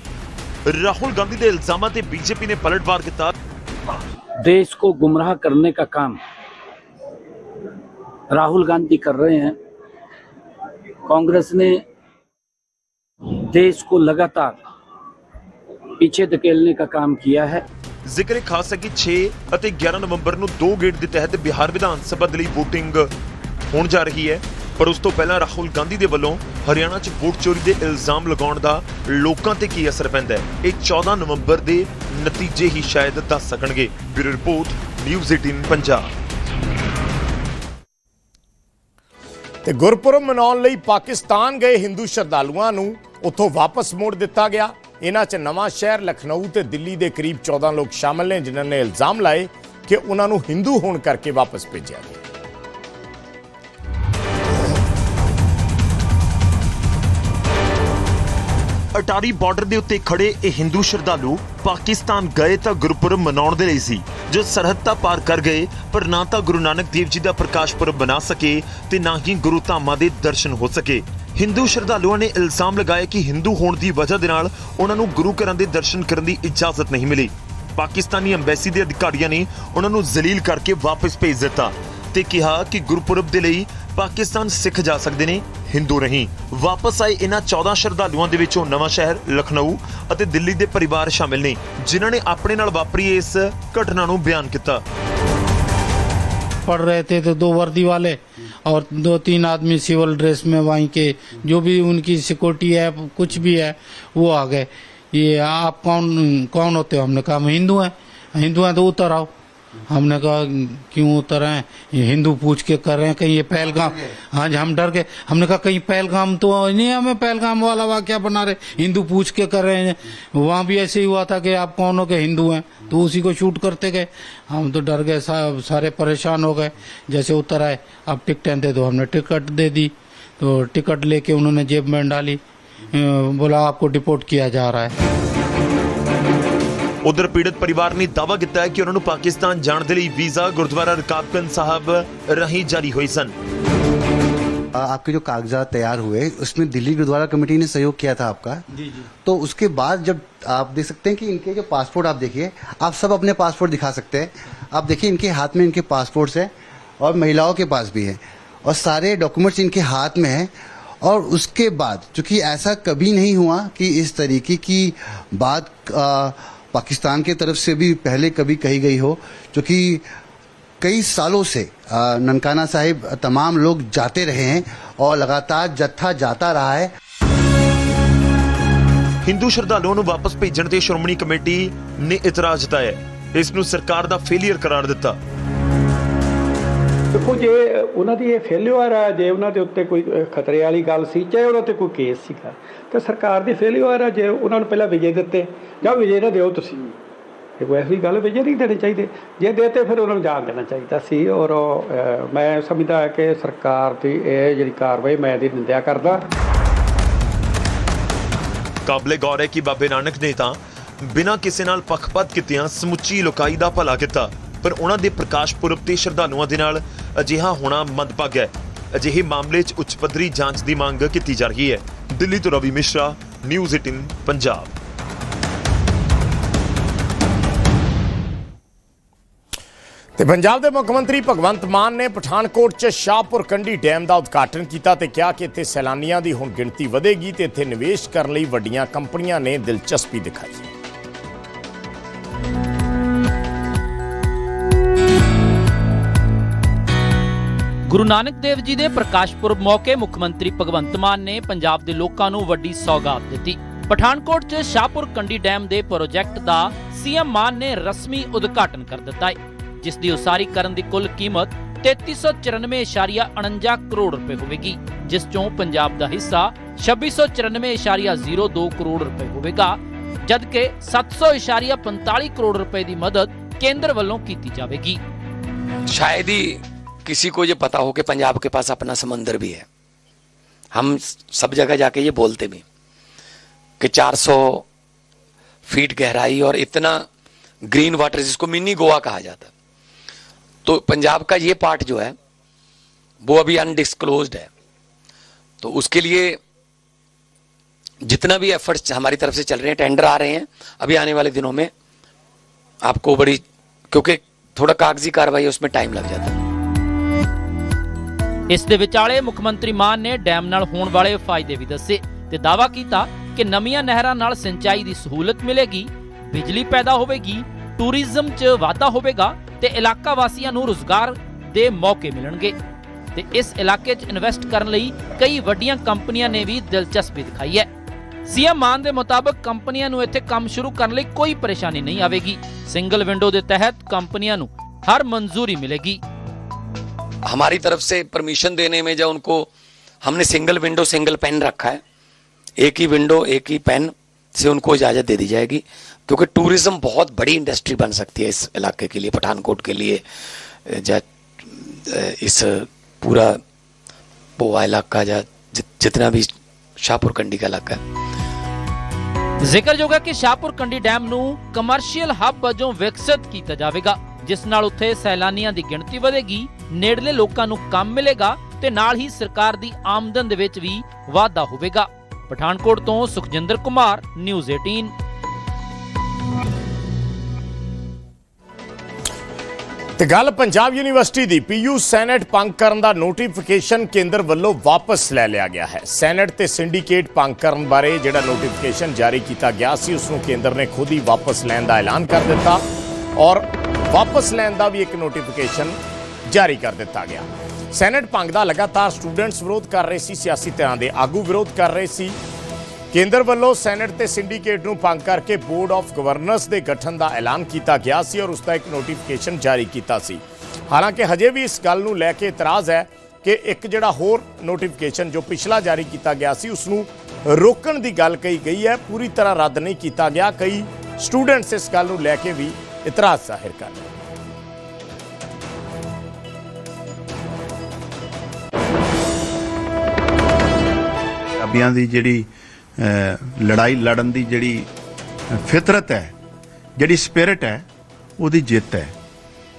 राहुल गांधी ने इल्ज़ाम बीजेपी ने पलटवार के तहत। देश को गुमराह करने का काम राहुल गांधी कर रहे हैं। कांग्रेस ने देश को लगातार पीछे धकेलने का काम किया है ਜ਼ਿਕਰ ਖਾਸ ਹੈ ਕਿ 6 ਅਤੇ 11 ਨਵੰਬਰ ਨੂੰ ਦੋ ਗੇੜ ਦੇ ਤਹਿਤ ਬਿਹਾਰ ਵਿਧਾਨ ਸਭਾ ਦੇ ਲਈ VOTING ਹੋਣ ਜਾ ਰਹੀ ਹੈ ਪਰ ਉਸ ਤੋਂ ਪਹਿਲਾਂ ਰਾਹੁਲ ਗਾਂਧੀ ਦੇ ਵੱਲੋਂ ਹਰਿਆਣਾ 'ਚ ਵੋਟ ਚੋਰੀ ਦੇ ਇਲਜ਼ਾਮ ਲਗਾਉਣ ਦਾ ਲੋਕਾਂ ਤੇ ਕੀ ਅਸਰ ਪੈਂਦਾ ਹੈ ਇਹ 14 ਨਵੰਬਰ ਦੇ ਨਤੀਜੇ ਹੀ ਸ਼ਾਇਦ ਦੱਸ ਸਕਣਗੇ ਬਿਊਰੋ ਰਿਪੋਰਟ ਨਿਊਜ਼ 18 ਪੰਜਾਬ ਤੇ ਗੁਰਪੁਰਬ ਮਨਾਉਣ ਲਈ ਪਾਕਿਸਤਾਨ ਗਏ ਹਿੰਦੂ ਸ਼ਰਧਾਲੂਆਂ ਨੂੰ ਉੱਥੋਂ ਵਾਪਸ ਮੋੜ ਦਿੱਤਾ ਗਿਆ। ਇਹਨਾਂ 'ਚ ਨਵਾਂ ਸ਼ਹਿਰ ਲਖਨਊ ਤੇ ਦਿੱਲੀ ਦੇ ਕਰੀਬ 14 ਲੋਕ ਸ਼ਾਮਲ ਨੇ, ਜਿਨ੍ਹਾਂ ਨੇ ਇਲਜ਼ਾਮ ਲਾਏ ਕਿ ਉਹਨਾਂ ਨੂੰ ਹਿੰਦੂ ਹੋਣ ਕਰਕੇ ਵਾਪਸ ਭੇਜਿਆ ਗਿਆ। ਅਟਾਰੀ ਬਾਰਡਰ ਦੇ ਉੱਤੇ ਖੜੇ ਇਹ ਹਿੰਦੂ ਸ਼ਰਧਾਲੂ ਪਾਕਿਸਤਾਨ ਗਏ ਤਾਂ ਗੁਰਪੁਰਬ ਮਨਾਉਣ ਦੇ ਲਈ ਸੀ, ਜੋ ਸਰਹੱਦ ਤਾਂ ਪਾਰ ਕਰ ਗਏ, ਪਰ ਨਾ ਤਾਂ ਗੁਰੂ ਨਾਨਕ ਦੇਵ ਜੀ ਦਾ ਪ੍ਰਕਾਸ਼ ਪੁਰਬ ਬਣਾ ਸਕੇ ਤੇ ਨਾ ਹੀ ਗੁਰੂ ਧਾਮਾਂ ਦੇ ਦਰਸ਼ਨ ਹੋ ਸਕੇ। ਹਿੰਦੂ ਸ਼ਰਧਾਲੂਆਂ ਨੇ ਇਲਜ਼ਾਮ ਲਗਾਇਆ ਕਿ ਹਿੰਦੂ ਹੋਣ ਦੀ ਵਜ੍ਹਾ ਦੇ ਨਾਲ ਉਹਨਾਂ ਨੂੰ ਗੁਰੂ ਘਰਾਂ ਦੇ ਦਰਸ਼ਨ ਕਰਨ ਦੀ ਇਜਾਜ਼ਤ ਨਹੀਂ ਮਿਲੀ। ਪਾਕਿਸਤਾਨੀ ਅੰਬੈਸੀ ਦੇ ਅਧਿਕਾਰੀਆਂ ਨੇ ਉਹਨਾਂ ਨੂੰ ਜ਼ਲੀਲ ਕਰਕੇ ਵਾਪਸ ਭੇਜ ਦਿੱਤਾ ਤੇ ਕਿਹਾ ਕਿ ਗੁਰਪੁਰਬ ਦੇ ਲਈ ਪਾਕਿਸਤਾਨ ਸਿੱਖ ਜਾ ਸਕਦੇ ਨੇ, ਹਿੰਦੂ ਨਹੀਂ। ਵਾਪਸ ਆਏ ਇਹਨਾਂ 14 ਸ਼ਰਧਾਲੂਆਂ ਦੇ ਵਿੱਚੋਂ ਨਵਾਂ ਸ਼ਹਿਰ, ਲਖਨਊ ਅਤੇ ਦਿੱਲੀ ਦੇ ਪਰਿਵਾਰ ਸ਼ਾਮਿਲ ਨੇ, ਜਿਨ੍ਹਾਂ ਨੇ ਆਪਣੇ ਨਾਲ ਵਾਪਰੀ ਇਸ ਘਟਨਾ ਨੂੰ ਬਿਆਨ ਕੀਤਾ। पढ़ रहे थे तो दो वर्दी वाले और दो तीन आदमी सिविल ड्रेस में वहीं के, जो भी उनकी सिक्योरिटी है, कुछ भी है, वो आ गए। ये आप कौन कौन होते हो? हमने कहा हम हिंदू हैं। हिंदू हैं तो उतर आओ। हमने कहा क्यों उतर आए? ये हिंदू पूछ के कर रहे हैं कहीं ये पहलगाम. हाँ जी हम डर गए। हमने कहा कहीं पहलगाम तो नहीं हमें पहलगाम वाला वाक्य बना रहे? हिंदू पूछ के कर रहे हैं। वहाँ भी ऐसे ही हुआ था कि आप कौन हो के हिंदू हैं? तो उसी को शूट करते गए। हम तो डर गए सा, सारे परेशान हो गए। जैसे उतर आए अब टिकटें दे दो। हमने टिकट दे दी। तो टिकट लेके उन्होंने जेब में डाली। बोला आपको डिपोर्ट किया जा रहा है। ਉਧਰ ਪੀੜਤ ਪਰਿਵਾਰ ਨੇ ਦਾਅਵਾ ਕੀਤਾ ਹੈ ਕਿ ਉਹਨਾਂ ਨੂੰ ਪਾਕਿਸਤਾਨ ਜਾਣ ਦੇ ਲਈ ਵੀਜ਼ਾ ਗੁਰਦੁਆਰਾ ਰਕਾਬਗੰਜ ਸਾਹਿਬ ਰਾਹੀਂ ਜਾਰੀ ਹੋਈ ਸਨ आपके जो कागजात तैयार हुए उसमें दिल्ली गुरुद्वारा कमेटी ने सहयोग किया था आपका जी जी तो उसके बाद जब आप देख सकते हैं कि इनके जो पासपोर्ट आप देखिए आप सब अपने पासपोर्ट दिखा सकते हैं आप देखिए इनके हाथ में इनके पासपोर्ट्स हैं और महिलाओं के पास भी है और सारे डॉक्यूमेंट्स इनके हाथ में हैं और उसके बाद चूंकि ऐसा कभी नहीं हुआ कि इस तरीके की बात आ, पाकिस्तान की तरफ से भी पहले कभी कही गई हो जो कि कई सालों से अ, ननकाना साहिब तमाम लोग जाते रहे हैं और लगातार जत्था जाता रहा है ਹਿੰਦੂ ਸ਼ਰਧਾਲੂਆਂ ਨੂੰ ਵਾਪਸ ਭੇਜਣ ਤੇ ਸ਼੍ਰੋਮਣੀ ਕਮੇਟੀ ਨੇ ਇਤਰਾਜ਼ ਜਤਾਇਆ ਇਸ ਨੂੰ ਸਰਕਾਰ ਦਾ ਫੇਲਿਅਰ ਕਰਾਰ ਦਿੱਤਾ ਦੇਖੋ ਜੇ ਉਹਨਾਂ ਦੀ ਇਹ ਫੇਲਿਅਰ ਹੈ ਜੇ ਉਹਨਾਂ ਦੇ ਉੱਤੇ ਕੋਈ ਖਤਰੇ ਵਾਲੀ ਗੱਲ ਸੀ, ਚਾਹੇ ਉਹਨਾਂ ਤੇ ਕੋਈ ਕੇਸ ਸੀਗਾ, ਤੇ ਸਰਕਾਰ ਦੀ ਫੇਲਿਅਰ ਹੈ ਜੇ ਉਹਨਾਂ ਨੂੰ ਪਹਿਲਾਂ ਵਿਜੇ ਦਿੱਤੇ, ਜਾਂ ਵਿਜੇ ਨਾ ਦਿਓ ਤੁਸੀਂ। ਇਹ ਕੋਈ ਐਸੀ ਗੱਲ ਵਿਜੇ ਨਹੀਂ ਦੇਣੇ ਚਾਹੀਦੇ। ਜੇ ਦੇਤੇ ਫਿਰ ਉਹਨਾਂ ਨੂੰ ਜਾਣ ਦੇਣਾ ਚਾਹੀਦਾ ਸੀ, ਔਰ ਮੈਂ ਸਮਝਦਾ ਕਿ ਸਰਕਾਰ ਦੀ ਇਹ ਜਿਹੜੀ ਕਾਰਵਾਈ ਮੈਂ ਦੀ ਨਿੰਦਿਆ ਕਰਦਾ। ਕਾਬਲੇ ਗੌਰ ਹੈ ਕਿ ਬਾਬੇ ਨਾਨਕ ਨੇ ਤਾਂ ਬਿਨਾਂ ਕਿਸੇ ਨਾਲ ਪੱਖਪਾਤ ਕੀਤਿਆਂ ਸਮੁੱਚੀ ਲੋਕਾਈ ਦਾ ਭਲਾ ਕੀਤਾ। ਪਰ ਉਹਨਾਂ ਦੇ ਪ੍ਰਕਾਸ਼ ਪੁਰਬ ਤੇ ਸ਼ਰਧਾਲੂਆਂ ਦੇ ਨਾਲ ਅਜਿਹਾ ਹੋਣਾ ਮੰਦਭਾਗਾ ਹੈ। ਅਜਿਹੇ ਮਾਮਲੇ 'ਚ ਉੱਚ ਪੱਧਰੀ ਜਾਂਚ ਦੀ ਮੰਗ ਕੀਤੀ ਜਾ ਰਹੀ ਹੈ। ਦਿੱਲੀ ਤੋਂ ਰਵੀ ਮਿਸ਼ਰਾ ਨਿਊਜ਼ 18 ਪੰਜਾਬ। ਤੇ ਪੰਜਾਬ ਦੇ ਮੁੱਖ ਮੰਤਰੀ ਭਗਵੰਤ ਮਾਨ ਨੇ ਪਠਾਨਕੋਟ 'ਚ ਸ਼ਾਹਪੁਰ ਕੰਢੀ ਡੈਮ ਦਾ ਉਦਘਾਟਨ ਕੀਤਾ ਤੇ ਕਿਹਾ ਕਿ ਇੱਥੇ ਸੈਲਾਨੀਆਂ ਦੀ ਹੁਣ ਗਿਣਤੀ ਵਧੇਗੀ ਤੇ ਇੱਥੇ ਨਿਵੇਸ਼ ਕਰਨ ਲਈ ਵੱਡੀਆਂ ਕੰਪਨੀਆਂ ਨੇ ਦਿਲਚਸਪੀ ਦਿਖਾਈ। ਗੁਰੂ ਨਾਨਕ ਦੇਵ ਜੀ ਦੇ ਪ੍ਰਕਾਸ਼ ਪੁਰਬ ਮੌਕੇ ਮੁੱਖ ਮੰਤਰੀ ਭਗਵੰਤ ਮਾਨ ਨੇ ਪੰਜਾਬ ਦੇ ਲੋਕਾਂ ਨੂੰ ਵੱਡੀ ਸੌਗਾਤ ਦਿੱਤੀ। ਪਠਾਨਕੋਟ 'ਚ ਸ਼ਾਹਪੁਰ ਕੰਡੀ ਡੈਮ ਦੇ ਪ੍ਰੋਜੈਕਟ ਦਾ ਸੀਐਮ ਮਾਨ ਨੇ ਰਸਮੀ ਉਦਘਾਟਨ ਕਰ ਦਿੱਤਾ ਜਿਸ ਦੀ ਉਸਾਰੀ ਕਰਨ ਦੀ ਕੁੱਲ ਕੀਮਤ 3394.49 ਕਰੋੜ ਰੁਪਏ ਹੋਵੇਗੀ, ਜਿਸ ਚੋਂ ਪੰਜਾਬ ਦਾ ਹਿੱਸਾ 2694.02 ਕਰੋੜ ਰੁਪਏ ਹੋਵੇਗਾ, ਜਦਕਿ 700.45 ਕਰੋੜ ਰੁਪਏ ਦੀ ਮਦਦ ਕੇਂਦਰ ਵੱਲੋਂ ਕੀਤੀ ਜਾਵੇਗੀ। ਸ਼ਾਇਦ ਹੀ किसी को ये पता हो कि पंजाब के पास अपना समंदर भी है। हम सब जगह जाके ये बोलते भी कि 400 फीट गहराई और इतना ग्रीन वाटर जिसको मिनी गोवा कहा जाता तो पंजाब का ये पार्ट जो है, वो अभी अनडिस्क्लोज्ड है। तो उसके लिए जितना भी एफर्ट्स हमारी तरफ़ से चल रहे हैं टेंडर आ रहे हैं, अभी आने वाले दिनों में आपको बड़ी, क्योंकि थोड़ा कागज़ी कार्रवाई उसमें टाइम लग जाता है। ਇਸ ਦੇ ਵਿਚਾਲੇ ਮੁੱਖ ਮੰਤਰੀ ਮਾਨ ਨੇ ਡੈਮ ਨਾਲ ਹੋਣ ਵਾਲੇ ਫਾਇਦੇ ਵੀ ਦੱਸੇ ਤੇ ਦਾਅਵਾ ਕੀਤਾ ਕਿ ਨਵੀਆਂ ਨਹਿਰਾਂ ਨਾਲ ਸਿੰਚਾਈ ਦੀ ਸਹੂਲਤ ਮਿਲੇਗੀ, ਬਿਜਲੀ ਪੈਦਾ ਹੋਵੇਗੀ, ਟੂਰਿਜ਼ਮ 'ਚ ਵਾਧਾ ਹੋਵੇਗਾ ਤੇ ਇਲਾਕਾ ਵਾਸੀਆਂ ਨੂੰ ਰੋਜ਼ਗਾਰ ਦੇ ਮੌਕੇ ਮਿਲਣਗੇ। ਤੇ ਇਸ ਇਲਾਕੇ 'ਚ ਇਨਵੈਸਟ ਕਰਨ ਲਈ ਕਈ ਵੱਡੀਆਂ ਕੰਪਨੀਆਂ ਨੇ ਵੀ ਦਿਲਚਸਪੀ ਦਿਖਾਈ ਹੈ। ਸੀਐਮ ਮਾਨ ਦੇ ਮੁਤਾਬਕ ਕੰਪਨੀਆਂ ਨੂੰ ਇੱਥੇ ਕੰਮ ਸ਼ੁਰੂ ਕਰਨ ਲਈ ਕੋਈ ਪਰੇਸ਼ਾਨੀ ਨਹੀਂ ਆਵੇਗੀ। ਸਿੰਗਲ ਵਿੰਡੋ ਦੇ ਤਹਿਤ ਕੰਪਨੀਆਂ ਨੂੰ ਹਰ ਮਨਜ਼ੂਰੀ ਮਿਲੇਗੀ। हमारी तरफ से परमिशन देने में जब उनको हमने सिंगल विंडो सिंगल पेन रखा है एक ही विंडो एक ही पेन से उनको इजाज़त दे दी जाएगी क्योंकि टूरिज्म बहुत बड़ी इंडस्ट्री बन सकती है इस इलाके के लिए पठानकोट के लिए या इस पूरा पोवा इलाका या जि- जितना भी शाहपुर कंडी का इलाका है ਜ਼ਿਕਰਯੋਗ ਹੈ ਕਿ ਸ਼ਾਹਪੁਰ ਕੰਡੀ ਡੈਮ ਨੂੰ ਕਮਰਸ਼ੀਅਲ ਹੱਬ ਵਜੋਂ ਵਿਕਸਿਤ ਕੀਤਾ ਜਾਵੇਗਾ ਜਿਸ ਨਾਲ ਉੱਥੇ ਸੈਲਾਨੀਆਂ ਦੀ ਗਿਣਤੀ ਵਧੇਗੀ ਨੇੜਲੇ ਲੋਕਾਂ ਨੂੰ ਕੰਮ ਮਿਲੇਗਾ ਤੇ ਨਾਲ ਹੀ ਸਰਕਾਰ ਦੀ ਆਮਦਨ ਦੇ ਵਿੱਚ ਵੀ ਵਾਧਾ ਹੋਵੇਗਾ। ਪਠਾਨਕੋਟ ਤੋਂ ਸੁਖਜਿੰਦਰ ਕੁਮਾਰ, ਨਿਊਜ਼ 18 ਤੇ ਗੱਲ ਪੰਜਾਬ ਯੂਨੀਵਰਸਿਟੀ ਦੀ ਪੀਯੂ ਸੈਨੇਟ ਭੰਗ ਕਰਨ ਦਾ ਨੋਟੀਫਿਕੇਸ਼ਨ ਕੇਂਦਰ ਵੱਲੋਂ ਵਾਪਸ ਲੈ ਲਿਆ ਗਿਆ ਹੈ। ਸੈਨੇਟ ਤੇ ਸਿੰਡੀਕੇਟ ਭੰਗ ਕਰਨ ਬਾਰੇ ਜਿਹੜਾ ਨੋਟੀਫਿਕੇਸ਼ਨ ਜਾਰੀ ਕੀਤਾ ਗਿਆ ਸੀ, ਉਸ ਨੂੰ ਕੇਂਦਰ ਨੇ ਖੁਦ ਹੀ ਵਾਪਸ ਲੈਣ ਦਾ ਐਲਾਨ ਕਰ ਦਿੱਤਾ। ਔਰ ਵਾਪਸ ਲੈਣ ਦਾ ਵੀ ਇੱਕ ਨੋਟੀਫਿਕੇਸ਼ਨ ਜਾਰੀ ਕਰ ਦਿੱਤਾ ਗਿਆ। ਸੈਨੇਟ ਭੰਗ ਦਾ ਲਗਾਤਾਰ ਸਟੂਡੈਂਟਸ ਵਿਰੋਧ ਕਰ ਰਹੇ ਸੀ, ਸਿਆਸੀ ਧਿਰਾਂ ਦੇ ਆਗੂ ਵਿਰੋਧ ਕਰ ਰਹੇ ਸੀ। ਕੇਂਦਰ ਵੱਲੋਂ ਸੈਨੇਟ ਤੇ ਸਿੰਡੀਕੇਟ ਨੂੰ ਭੰਗ ਕਰਕੇ ਬੋਰਡ ਆਫ ਗਵਰਨਰਸ ਦੇ ਗਠਨ ਦਾ ਐਲਾਨ ਕੀਤਾ ਗਿਆ ਸੀ ਔਰ ਉਸ ਦਾ ਇੱਕ ਨੋਟੀਫਿਕੇਸ਼ਨ ਜਾਰੀ ਕੀਤਾ ਸੀ। ਹਾਲਾਂਕਿ ਹਜੇ ਵੀ ਇਸ ਗੱਲ ਨੂੰ ਲੈ ਕੇ ਇਤਰਾਜ਼ ਹੈ ਕਿ ਇੱਕ ਜਿਹੜਾ ਹੋਰ ਨੋਟੀਫਿਕੇਸ਼ਨ ਜੋ ਪਿਛਲਾ ਜਾਰੀ ਕੀਤਾ ਗਿਆ ਸੀ, ਉਸ ਨੂੰ ਰੋਕਣ ਦੀ ਗੱਲ ਕਹੀ ਗਈ ਹੈ। ਪੂਰੀ ਤਰ੍ਹਾਂ ਰੱਦ ਨਹੀਂ ਕੀਤਾ ਗਿਆ। ਕਈ ਸਟੂਡੈਂਟਸ ਇਸ ਗੱਲ ਨੂੰ ਲੈ ਕੇ ਵੀ ਇਤਰਾਜ਼ ਜ਼ਾਹਿਰ ਕਰ ਰਹੇ ਪੰਜਾਬੀਆਂ ਦੀ ਜਿਹੜੀ ਲੜਾਈ ਲੜਨ ਦੀ ਜਿਹੜੀ ਫਿਤਰਤ ਹੈ, ਜਿਹੜੀ ਸਪਿਰਿਟ ਹੈ, ਉਹਦੀ ਜਿੱਤ ਹੈ।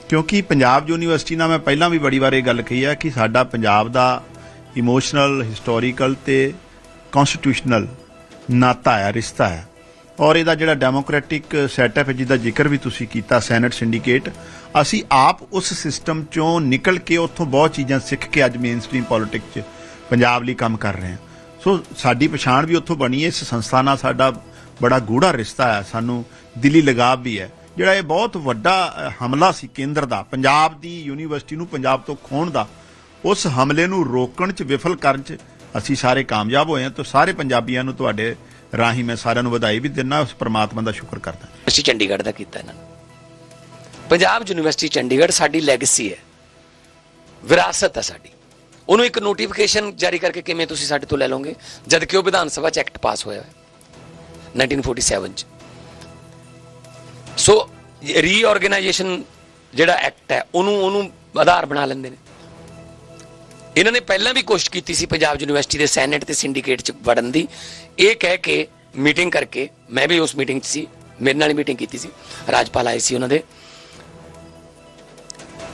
ਕਿਉਂਕਿ ਪੰਜਾਬ ਯੂਨੀਵਰਸਿਟੀ ਨਾਲ ਮੈਂ ਪਹਿਲਾਂ ਵੀ ਬੜੀ ਵਾਰ ਇਹ ਗੱਲ ਕਹੀ ਹੈ ਕਿ ਸਾਡਾ ਪੰਜਾਬ ਦਾ ਇਮੋਸ਼ਨਲ, ਹਿਸਟੋਰੀਕਲ ਤੇ ਕਨਸਟੀਟਿਊਸ਼ਨਲ ਨਾਤਾ ਹੈ, ਰਿਸ਼ਤਾ ਹੈ। ਔਰ ਇਹਦਾ ਜਿਹੜਾ ਡੈਮੋਕ੍ਰੈਟਿਕ ਸੈਟਅਪ ਹੈ ਜਿਹਦਾ ਜ਼ਿਕਰ ਵੀ ਤੁਸੀਂ ਕੀਤਾ, ਸੈਨੇਟ ਸਿੰਡੀਕੇਟ, ਅਸੀਂ ਆਪ ਉਸ ਸਿਸਟਮ ਚੋਂ ਨਿਕਲ ਕੇ ਉੱਥੋਂ ਬਹੁਤ ਚੀਜ਼ਾਂ ਸਿੱਖ ਕੇ ਅੱਜ ਮੇਨਸਟ੍ਰੀਮ ਪੋਲਿਟਿਕਸ 'ਚ ਪੰਜਾਬ ਲਈ ਕੰਮ ਕਰ ਰਹੇ ਹਾਂ। ਸੋ ਸਾਡੀ ਪਛਾਣ ਵੀ ਉੱਥੋਂ ਬਣੀ ਹੈ, ਇਸ ਸੰਸਥਾ ਨਾਲ ਸਾਡਾ ਬੜਾ ਗੂੜਾ ਰਿਸ਼ਤਾ ਹੈ, ਸਾਨੂੰ ਦਿਲੀ ਲਗਾਵ ਵੀ ਹੈ। ਜਿਹੜਾ ਇਹ ਬਹੁਤ ਵੱਡਾ ਹਮਲਾ ਸੀ ਕੇਂਦਰ ਦਾ, ਪੰਜਾਬ ਦੀ ਯੂਨੀਵਰਸਿਟੀ ਨੂੰ ਪੰਜਾਬ ਤੋਂ ਖੋਣ ਦਾ, ਉਸ ਹਮਲੇ ਨੂੰ ਰੋਕਣ ਚ, ਵਿਫਲ ਕਰਨ ਚ ਅਸੀਂ ਸਾਰੇ ਕਾਮਯਾਬ ਹੋਏ ਹਾਂ। ਤਾਂ ਸਾਰੇ ਪੰਜਾਬੀਆਂ ਨੂੰ ਤੁਹਾਡੇ ਰਾਹੀਂ ਮੈਂ ਸਾਰਿਆਂ ਨੂੰ ਵਧਾਈ ਵੀ ਦਿੰਦਾ, ਉਸ ਪ੍ਰਮਾਤਮਾ ਦਾ ਸ਼ੁਕਰ ਕਰਦਾ। ਅਸੀਂ ਚੰਡੀਗੜ੍ਹ ਦਾ ਕੀਤਾ ਇਹਨਾਂ ਨੇ। ਪੰਜਾਬ ਯੂਨੀਵਰਸਿਟੀ ਚੰਡੀਗੜ੍ਹ ਸਾਡੀ ਲੈਗੇਸੀ ਹੈ। ਵਿਰਾਸਤ ਹੈ ਸਾਡੀ। ਉਹਨੂੰ ਇੱਕ ਨੋਟੀਫਿਕੇਸ਼ਨ ਜਾਰੀ ਕਰਕੇ ਕਿਵੇਂ ਤੁਸੀਂ ਸਾਡੇ ਤੋਂ ਲੈ ਲਓਗੇ? ਜਦ ਕਿ ਉਹ ਵਿਧਾਨ ਸਭਾ ਚ ਐਕਟ ਪਾਸ ਹੋਇਆ ਹੈ 1947 ਚ। ਸੋ ਰੀਆਰਗੇਨਾਈਜੇਸ਼ਨ ਜਿਹੜਾ ਐਕਟ ਹੈ, ਉਹਨੂੰ ਉਹਨੂੰ ਆਧਾਰ ਬਣਾ ਲੈਂਦੇ ਨੇ। ਇਹਨਾਂ ਨੇ ਪਹਿਲਾਂ ਵੀ ਕੋਸ਼ਿਸ਼ ਕੀਤੀ ਸੀ ਪੰਜਾਬ ਯੂਨੀਵਰਸਿਟੀ ਦੇ ਸੈਨੇਟ ਤੇ ਸਿੰਡੀਕੇਟ ਚ ਵੜਨ ਦੀ। ਇਹ ਕਹਿ ਕੇ ਮੀਟਿੰਗ ਕਰਕੇ, ਮੈਂ ਵੀ ਉਸ ਮੀਟਿੰਗ 'ਚ ਸੀ, ਮੇਰੇ ਨਾਲ ਮੀਟਿੰਗ ਕੀਤੀ ਸੀ। ਰਾਜਪਾਲ ਆਏ ਸੀ ਉਹਨਾਂ ਦੇ।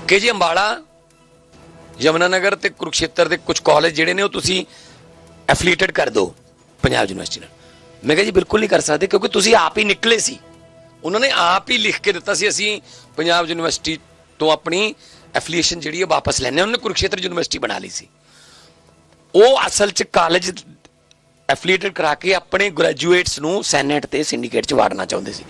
ਕਿ ਜੀ ਅੰਬਾਲਾ ਯਮਨਾ ਨਗਰ ਤੇ ਕੁਰੂਕਸ਼ੇਤਰ ਦੇ ਕੁਝ ਕਾਲਜ ਜਿਹੜੇ ਨੇ ਉਹ ਤੁਸੀਂ ਐਫੀਲੀਏਟਡ ਕਰ ਦਿਓ ਪੰਜਾਬ ਯੂਨੀਵਰਸਿਟੀ ਨਾਲ। ਮੈਂ ਕਿਹਾ ਜੀ, ਬਿਲਕੁਲ ਨਹੀਂ ਕਰ ਸਕਦੇ, ਕਿਉਂਕਿ ਤੁਸੀਂ ਆਪ ਹੀ ਨਿਕਲੇ ਸੀ। ਉਹਨਾਂ ਨੇ ਆਪ ਹੀ ਲਿਖ ਕੇ ਦਿੱਤਾ ਸੀ, ਅਸੀਂ ਪੰਜਾਬ ਯੂਨੀਵਰਸਿਟੀ ਤੋਂ ਆਪਣੀ ਐਫੀਲੀਏਸ਼ਨ ਜਿਹੜੀ ਹੈ ਵਾਪਸ ਲੈਣੇ ਉਹਨਾਂ ਨੇ ਕੁਰੂਕਸ਼ੇਤਰ ਯੂਨੀਵਰਸਿਟੀ ਬਣਾ ਲਈ ਸੀ। ਉਹ ਅਸਲ 'ਚ ਕਾਲਜ ਐਫੀਲੀਏਟਡ ਕਰਾ ਕੇ ਆਪਣੇ ਗ੍ਰੈਜੂਏਟਸ ਨੂੰ ਸੈਨੇਟ ਤੇ ਸਿੰਡੀਕੇਟ 'ਚ ਵਾੜਨਾ ਚਾਹੁੰਦੇ ਸੀ।